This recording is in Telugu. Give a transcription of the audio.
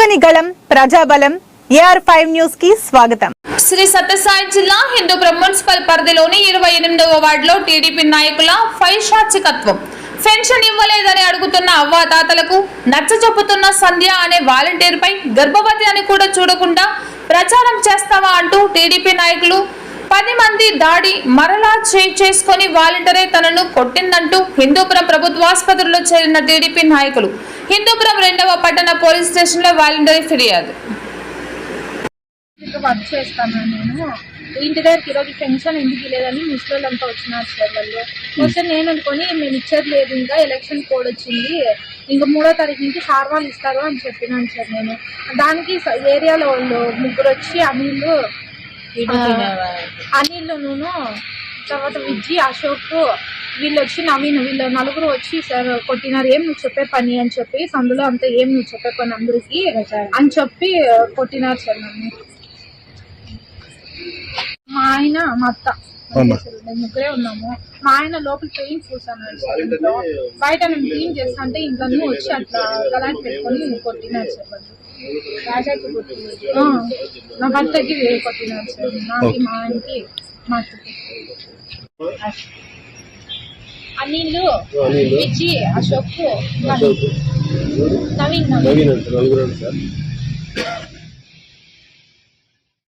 చెరగని ప్రజాబలం ఏఆర్ ఫైవ్ న్యూస్కి స్వాగతం. శ్రీ సత్యసాయి జిల్లా హిందూపురం మున్సిపల్ పరిధిలోని ఇరవై ఎనిమిదవ వార్డులో టీడీపీ నాయకుల పైశాచికత్వం పెన్షన్ ఇవ్వలేదని అడుగుతున్న అవ్వాతాతలకు నచ్చ చెబుతున్న సంధ్య అనే వాలంటీర్ పై గర్భవతి అని కూడా చూడకుండా ప్రచారం చేస్తావా అంటూ టీడీపీ నాయకులు పది మంది దాడి మరలా చేయి చేసుకొని వాలంటీరే తనను కొట్టిందంటూ హిందూపురం ప్రభుత్వాసుపత్రిలో చేరిన టీడీపీ నాయకులు. హిందూపురం రెండవ పట్టణ పోలీస్ స్టేషన్లో వాలంటరీ ఫిర్యాదు. వర్క్ చేస్తాను నేను. ఇంటి దగ్గరికి ఈరోజు పెన్షన్ ఎందుకు ఇవ్వలేదని అంతా వచ్చినారు సార్ వాళ్ళు. వస్తే నేను అనుకొని మేము ఇచ్చేది లేదు ఇంకా ఎలక్షన్ కోడ్ వచ్చింది. ఇంకా మూడో తారీఖు నుంచి సార్ వాళ్ళు ఇస్తారు అని చెప్పినాను సార్ నేను. దానికి ఏరియాలో వాళ్ళు ముగ్గురు వచ్చి అనిల్ అనిల్ నేను తర్వాత విజ్జి అశోక్ వీళ్ళు వచ్చి నవీన్ వీళ్ళు నలుగురు వచ్చి సార్ కొట్టినారు ఏం నువ్వు చెప్పే పని? అని చెప్పి సందులో అంతా ఏం నువ్వు చెప్పే పని అందరికి? అని చెప్పి కొట్టినారు సార్ నన్ను. మా ఆయన మా అత్త. మేము ముగ్గురే ఉన్నాము. మా ఆయన లోపల పెయింట్ సార్ ఇంట్లో బయట నేను క్లీన్ చేస్తా అంటే ఇంట్లో వచ్చి అట్లా గలాంటి పెట్టుకొని కొట్టినారు సార్ నా భర్తకి కొట్టినారు సార్ నాకు మా ఆయనకి మా అత్తకి అనిల్ విజి అశోక్ నవీన్ నవీన్ నవీన్ సార్.